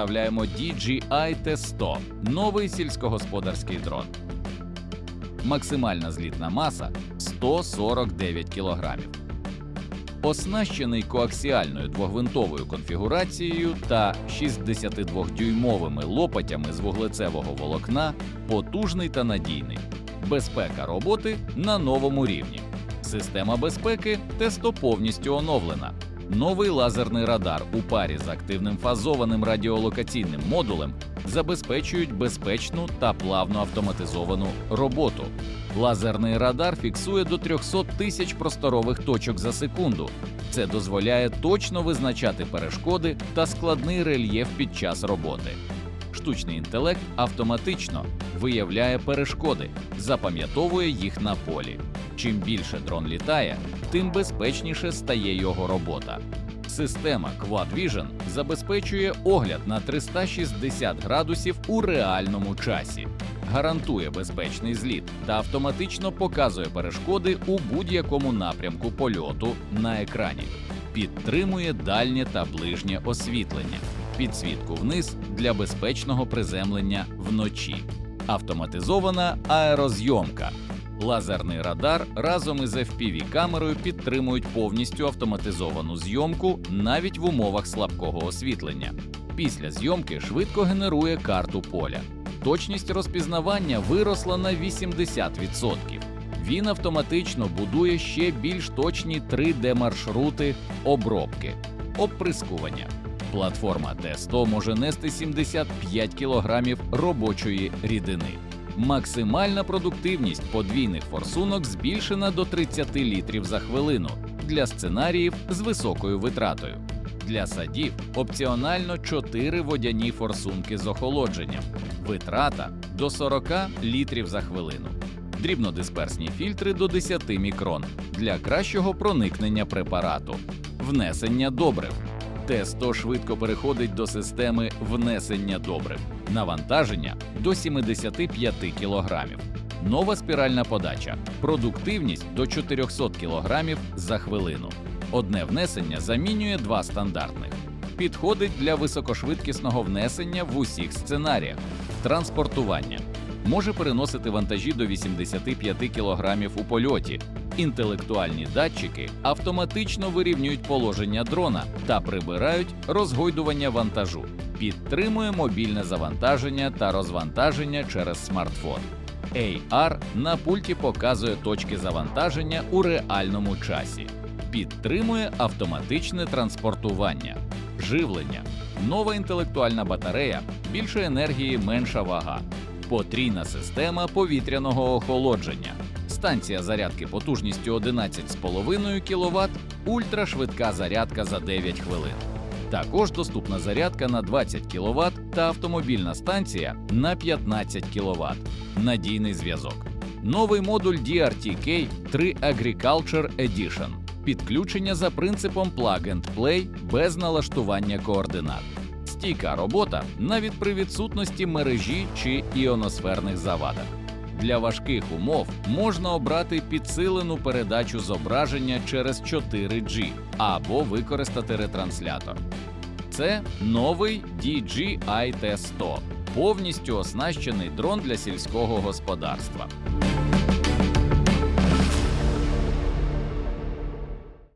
представляємо DJI T100 – новий сільськогосподарський дрон. Максимальна злітна маса 149 кг. Оснащений коаксіальною двогвинтовою конфігурацією та 62-дюймовими лопатями з вуглецевого волокна, потужний та надійний. Безпека роботи на новому рівні. Система безпеки тесто повністю оновлена. Новий лазерний радар у парі з активним фазованим радіолокаційним модулем забезпечують безпечну та плавно автоматизовану роботу. Лазерний радар фіксує до 300 тисяч просторових точок за секунду. Це дозволяє точно визначати перешкоди та складний рельєф під час роботи. Штучний інтелект автоматично виявляє перешкоди, запам'ятовує їх на полі. Чим більше дрон літає, тим безпечніше стає його робота. Система Quad Vision забезпечує огляд на 360 градусів у реальному часі, гарантує безпечний зліт та автоматично показує перешкоди у будь-якому напрямку польоту на екрані, підтримує дальнє та ближнє освітлення, підсвітку вниз для безпечного приземлення вночі, автоматизована аерозйомка. Лазерний радар разом із FPV-камерою підтримують повністю автоматизовану зйомку навіть в умовах слабкого освітлення. Після зйомки швидко генерує карту поля. Точність розпізнавання виросла на 80%. Він автоматично будує ще більш точні 3D-маршрути обробки, оприскування. Платформа Т100 може нести 75 кг робочої рідини. Максимальна продуктивність подвійних форсунок збільшена до 30 літрів за хвилину для сценаріїв з високою витратою. Для садів опціонально 4 водяні форсунки з охолодженням. Витрата до 40 літрів за хвилину. Дрібнодисперсні фільтри до 10 мікрон для кращого проникнення препарату. Внесення добрив. Т100 швидко переходить до системи внесення добрив. Навантаження до 75 кг. Нова спіральна подача. Продуктивність до 400 кг за хвилину. Одне внесення замінює два стандартних. Підходить для високошвидкісного внесення в усіх сценаріях. Транспортування. Може переносити вантажі до 85 кг у польоті. Інтелектуальні датчики автоматично вирівнюють положення дрона та прибирають розгойдування вантажу, підтримує мобільне завантаження та розвантаження через смартфон. AR на пульті показує точки завантаження у реальному часі, підтримує автоматичне транспортування, живлення, нова інтелектуальна батарея, більше енергії, менша вага, потрійна система повітряного охолодження. Станція зарядки потужністю 11,5 кВт, ультрашвидка зарядка за 9 хвилин. Також доступна зарядка на 20 кВт та автомобільна станція на 15 кВт. Надійний зв'язок. Новий модуль DRTK 3 Agriculture Edition. Підключення за принципом Plug and Play без налаштування координат. Стійка робота навіть при відсутності мережі чи іоносферних завадах. Для важких умов можна обрати підсилену передачу зображення через 4G або використати ретранслятор. Це новий DJI T100, повністю оснащений дрон для сільського господарства.